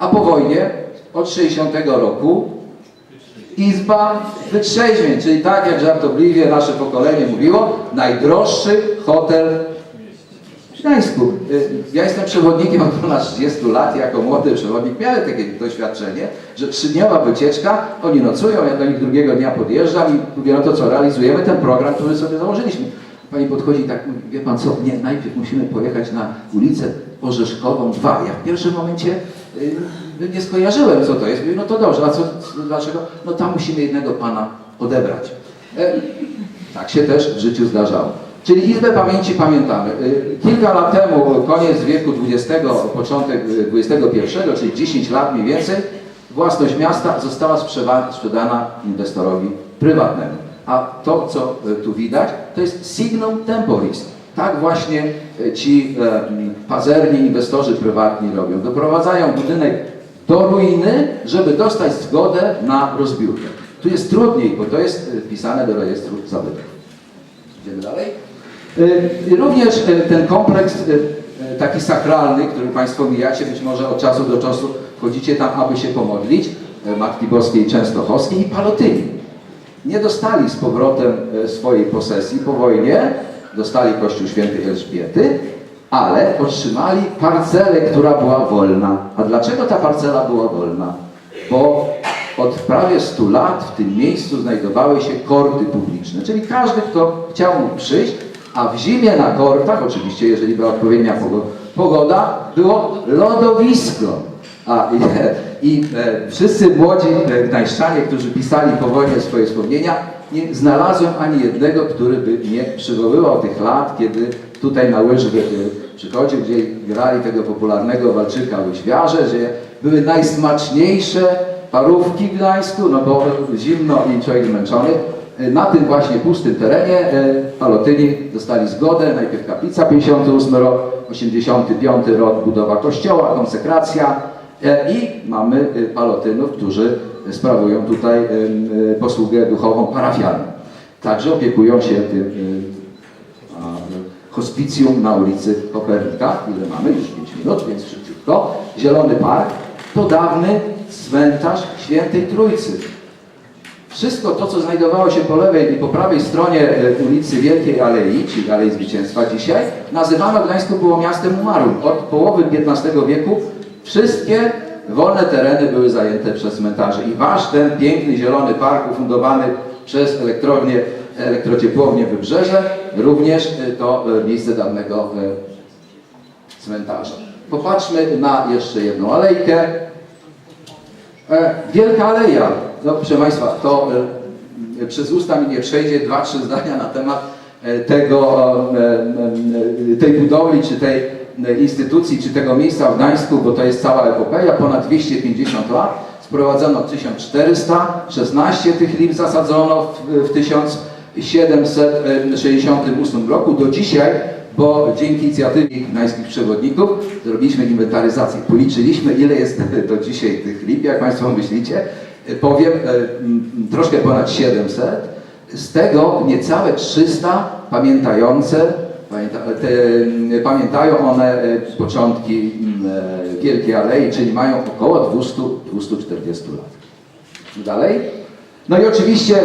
A po wojnie od 60 roku Izba Wytrzeźwień, czyli tak jak żartobliwie nasze pokolenie mówiło, najdroższy hotel w Gdańsku. Y, Ja jestem przewodnikiem od ponad 30 lat, jako młody przewodnik miałem takie doświadczenie, że trzydniowa wycieczka, oni nocują, ja do nich drugiego dnia podjeżdżam i mówię, no to co, realizujemy ten program, który sobie założyliśmy. Pani podchodzi tak mówi, wie pan co, nie, najpierw musimy pojechać na ulicę Orzeszkową 2. Ja w pierwszym momencie nie skojarzyłem, co to jest. Mówię, no to dobrze, a co, dlaczego? No tam musimy jednego pana odebrać. E, tak się też w życiu zdarzało. Czyli Izbę Pamięci pamiętamy. Y, Kilka lat temu, koniec wieku XX, początek y, XXI, czyli 10 lat mniej więcej, własność miasta została sprzedana inwestorowi prywatnemu. A to, co y, tu widać, to jest signum temporis. Tak właśnie y, ci e, pazerni inwestorzy prywatni robią. Doprowadzają budynek do ruiny, żeby dostać zgodę na rozbiórkę. Tu jest trudniej, bo to jest y, wpisane do rejestru zabytków. Idziemy dalej. Również ten kompleks taki sakralny, który Państwo mijacie, być może od czasu do czasu chodzicie tam, aby się pomodlić, Matki Boskiej Częstochowskiej i Palotyni. Nie dostali z powrotem swojej posesji po wojnie, dostali Kościół Świętej Elżbiety, ale otrzymali parcelę, która była wolna. A dlaczego ta parcela była wolna? Bo od prawie 100 lat w tym miejscu znajdowały się korty publiczne, czyli każdy, kto chciał mógł przyjść, a w zimie na kortach, oczywiście jeżeli była odpowiednia pogo- pogoda, było lodowisko. A, I, i e, wszyscy młodzi e, gdańszczanie, którzy pisali po wojnie swoje wspomnienia, nie znalazłem ani jednego, który by nie przywoływał tych lat, kiedy tutaj na łyżwy e, przychodził, gdzie grali tego popularnego walczyka łyżwiarze, gdzie były najsmaczniejsze parówki w Gdańsku, no bo zimno i człowiek zmęczony. E, Na tym właśnie pustym terenie e, Palotyni dostali zgodę, najpierw kaplica 58 rok, 85 rok budowa kościoła, konsekracja i mamy Palotynów, którzy sprawują tutaj e, posługę duchową parafialną. Także opiekują się tym e, hospicjum na ulicy Kopernika, ile mamy, już 5 minut, więc szybciutko. Zielony Park to dawny cmentarz Świętej Trójcy. Wszystko to, co znajdowało się po lewej i po prawej stronie e, ulicy Wielkiej Alei, czyli Alei Zwycięstwa dzisiaj, nazywane w Gdańsku było miastem umarłym. Od połowy XV wieku wszystkie wolne tereny były zajęte przez cmentarze. I wasz ten piękny zielony park ufundowany przez elektrownię, elektrociepłownię Wybrzeże, również e, to e, miejsce dawnego e, cmentarza. Popatrzmy na jeszcze jedną alejkę. E, Wielka Aleja. No proszę Państwa, to przez usta mi nie przejdzie dwa, trzy zdania na temat e, tego, e, tej budowli, czy tej instytucji, czy tego miejsca w Gdańsku, bo to jest cała epopeja, ponad 250 lat. Sprowadzono 1400, 16 tych lip zasadzono w, w 1768 roku. Do dzisiaj bo dzięki inicjatywie gdańskich przewodników zrobiliśmy inwentaryzację. Policzyliśmy, ile jest do dzisiaj tych lip, jak Państwo myślicie. Powiem, e, troszkę ponad 700. Z tego niecałe 300 pamiętające, pamięta, te, m, pamiętają one e, początki m, e, Wielkiej Alei, czyli mają około 200, 240 lat. Dalej. No i oczywiście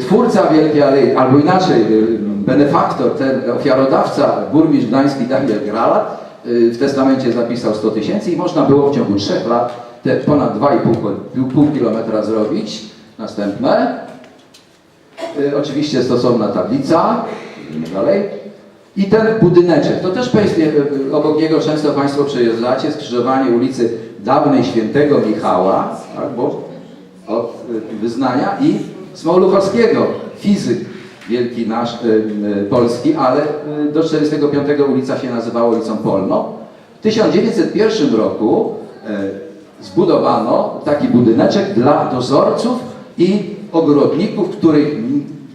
twórca Wielkiej Alei, albo inaczej, benefaktor, ten ofiarodawca, burmistrz gdański Daniel Grala y, w testamencie zapisał 100 tysięcy i można było w ciągu 3 lat te ponad 2,5 ko- pół kilometra zrobić. Następne. Oczywiście stosowna tablica. Idziemy dalej. I ten budyneczek, to też y, y, obok niego często Państwo przejeżdżacie, skrzyżowanie ulicy dawnej Świętego Michała, tak, bo od y, wyznania i Smoluchowskiego, fizyk wielki nasz y, polski, ale do 45 ulica się nazywała ulicą Polną. W 1901 roku zbudowano taki budyneczek dla dozorców i ogrodników, których,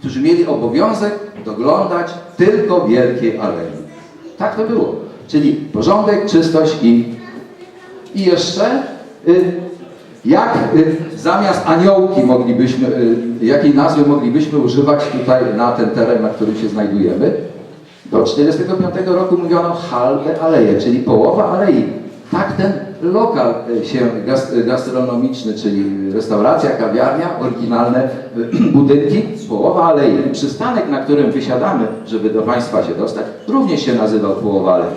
którzy mieli obowiązek doglądać tylko Wielkiej Alei. Tak to było. Czyli porządek, czystość i i jeszcze, y, jak y, zamiast aniołki moglibyśmy, y, jakiej nazwy moglibyśmy używać tutaj na ten teren, na którym się znajdujemy? Do 1945 roku mówiono halbe aleje, czyli połowa alei. Tak ten lokal e, się gas- gastronomiczny, czyli restauracja, kawiarnia, oryginalne e, budynki, połowa alei. Przystanek, na którym wysiadamy, żeby do Państwa się dostać, również się nazywał połowa alei.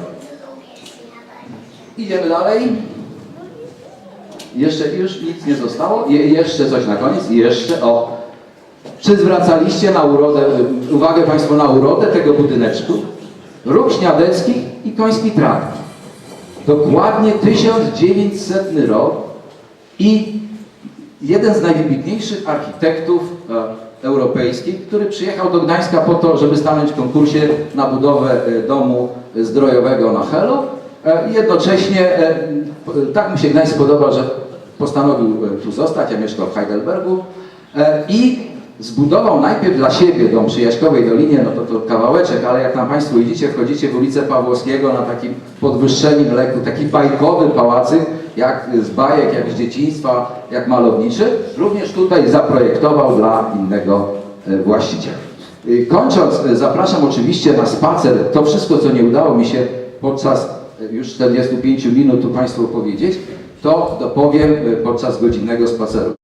Idziemy dalej. Jeszcze już nic nie zostało. Je, jeszcze coś na koniec. Jeszcze o. Czy zwracaliście na urodę, uwagę Państwo na urodę tego budyneczku? Róg Śniadecki i Koński Trakt. Dokładnie 1900 rok i jeden z najwybitniejszych architektów e, europejskich, który przyjechał do Gdańska po to, żeby stanąć w konkursie na budowę e, domu zdrojowego na Helo. E, jednocześnie e, p- tak mu się Gdańsk podobał, że postanowił tu zostać, ja mieszkał w Heidelbergu i zbudował najpierw dla siebie dom przy Jaśkowej Dolinie, no to, to kawałeczek, ale jak tam Państwo idziecie, wchodzicie w ulicę Pawłowskiego na takim podwyższonym leku, taki bajkowy pałacyk, jak z bajek, jak z dzieciństwa, jak malowniczy, również tutaj zaprojektował dla innego e, właściciela. Y, Kończąc, e, zapraszam oczywiście na spacer. To wszystko, co nie udało mi się podczas e, już 45 minut tu Państwu powiedzieć, to dopowiem e, podczas godzinnego spaceru.